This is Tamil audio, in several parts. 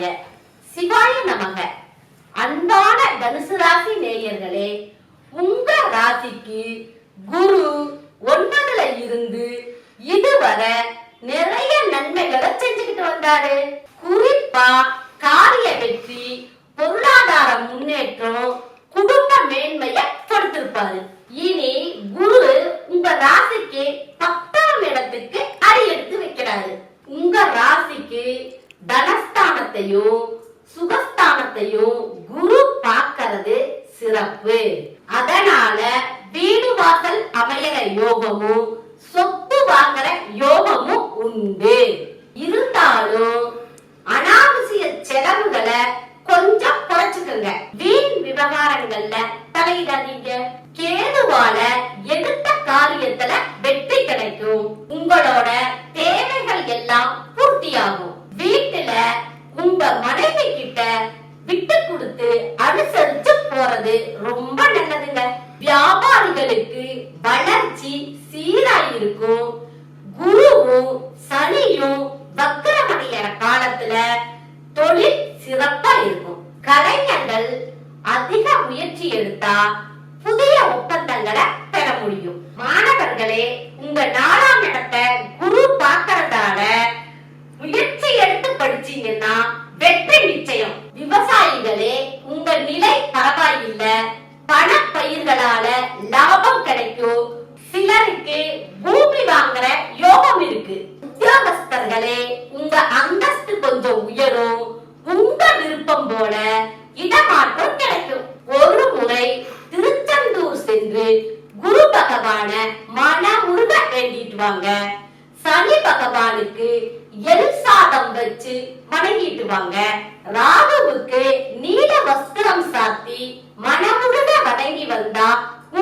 நமச்சிவாய சிவாய நமக. அன்பான தனுசு ராசி நேயர்களே உங்க ராசிக்கு குரு ஒன்பதுல இருந்து இதுவரை நிறைய நன்மைகளை செஞ்சுக்கிட்டு வந்தாரு. குறிப்பா காரிய வெற்றி பொருளாதார முன்னேற்றம் குடும்ப மேன்மையை கொடுத்திருப்பாரு இனி குரு உங்க ராசிக்கு பத்தாம் இடத்துக்கு அடி எடுத்து வைக்கிறாரு. தனஸ்தானத்தையும் சுகஸ்தானத்தையும் குரு பார்க்கறது சிறப்பு. அதனால வீடு வாசல் அமையற யோகமும் சொத்து வாங்குற யோகமும் உண்டு. இருந்தாலும் அனாவசிய செலவுகளை கொஞ்சம் குறைச்சுக்கோங்க. வீண் விவகாரங்கள்ல தலையிடாதீங்க. கேதுவால எடுத்த காரியத்துல வெற்றி கிடைக்கும். உங்களோட தேவைகள் எல்லாம் வியாபாரிகளுக்கு வளர்ச்சி சீராயிருக்கும். குருவும் சனியும் வக்கரமடைகிற காலத்துல தொழில் சிறப்பா இருக்கும். கலைஞர்கள் அதிக முயற்சி எடுத்தா புதிய ஒப்பந்தங்களை பெற முடியும். மாணவர்களே உங்க நாலாம் இடத்தை குரு பார்க்கறதால முயற்சி எடுத்து படிச்சீங்கன்னா வெற்றி நிச்சயம். விவசாயிகளே உங்க நிலை பரவாயில்லை. உத்தியோகஸ்தர்களே உங்க அந்தஸ்து கொஞ்சம் உயரும். உங்க விருப்பம் போல இடமாற்றம் கிடைக்கும். ஒரு முறை திருச்செந்தூர் சென்று குரு பகவான மனமுருக வேண்டிட்டு வாங்க. சனி பகவானுக்கு எல் சாதம் வச்சு வணங்கிட்டு வாங்க. ராகுவுக்கு நீல வஸ்திரம் சாத்தி மனமுருக வணங்கி வந்தா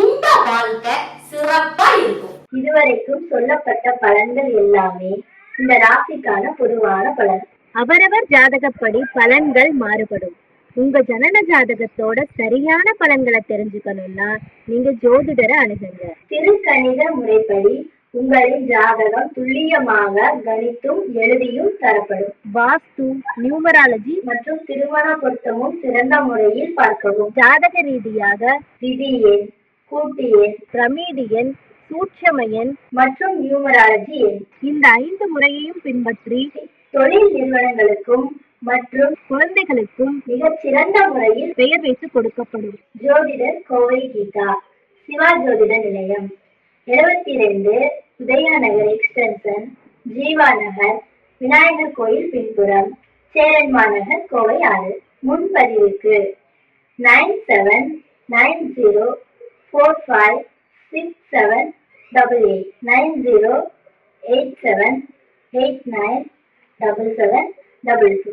உங்க வாழ்க்கை சிறப்பா இருக்கும் இதுவரைக்கும் சொல்லப்பட்ட பலன்கள் எல்லாமே இந்த ராசிக்கான பொதுவான பலன். அவரவர் ஜாதகப்படி பலன்கள் மாறுபடும். உங்க ஜனன ஜாதகத்தோட சரியான பலன்களை தெரிஞ்சுக்கணும்னா நீங்க ஜோதிடரை அணுகுங்க. திருக்கணித முறைப்படி உங்களின் ஜாதகம் துல்லியமாக கணித்தும் எழுதியும் தரப்படும். வாஸ்து நியூமராலஜி மற்றும் திருமண பொருத்தமும் சிறந்த முறையில் பார்க்கவும். ஜாதக ரீதியாக விதி எண் கூட்டு எண் பிரமீடு எண் சூட்சம எண் மற்றும் நியூமராலஜி. எண் இந்த ஐந்து முறையையும் பின்பற்றி தொழில் நிறுவனங்களுக்கும் மற்றும் குழந்தைகளுக்கும் மிகச் சிறந்த முறையில் பெயர் வைத்து கொடுக்கப்படும். ஜோதிடர் கோவை கீதா சிவா ஜோதிட நிலையம். எழுபத்தி ரெண்டு உதயாநகர் எக்ஸ்டென்ஷன் ஜீவா நகர் விநாயகர் கோயில் பின்புறம் சேரன்மா நகர் கோவை ஆறு. முன்பதிவுக்கு nine seven nine zero four five six seven double eight nine zero eight seven eight nine double seven double two